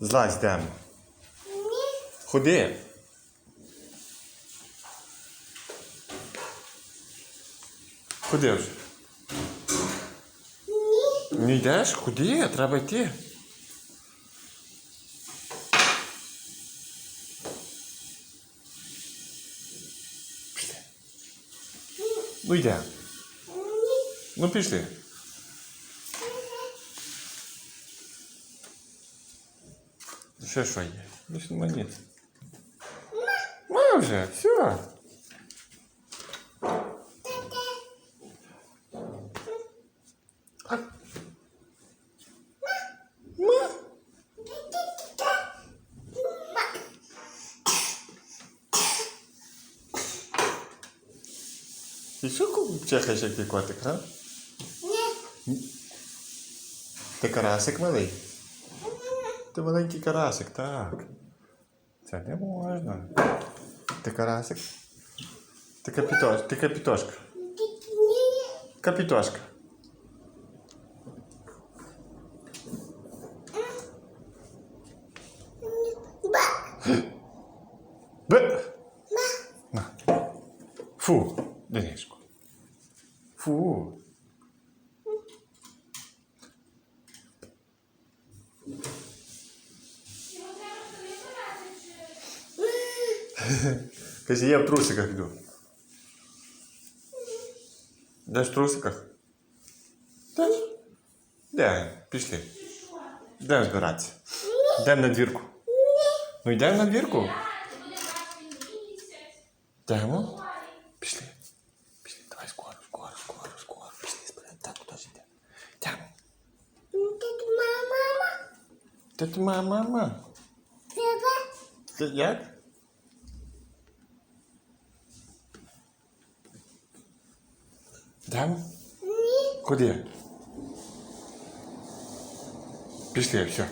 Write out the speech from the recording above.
Злазь йдемо. Ні. Ходи. Ходи вже. Ні. Не йдеш? Ходи, треба йти. Пішли. Ну йде. Ну пішли. Ще що є? Більше нема ніц. Ма вже, все. І що чехаєш, як ти котик, а? Ні. Ти карасик малий? Ти маленький карасик, так. Це не можна. Ти карасик? Ти капітош, ти капітошка. Капітошка. Ба. Фу, Дениску. Фу. Кажи, я в трусиках йду. Де ж в трусиках? Де? Де? Пішли. Де збиратися? Йдемо на двірку. Ну йдемо на двірку. Йдемо? Пішли. Пішли, давай скоро, скоро, скоро, скоро. Пішли, збираємо. Так, куди ж йдемо? Йдемо. Тут мама. Та ти мама, мама. Треба. Це як? Йдемо? Ні. Куди? Пішли, все.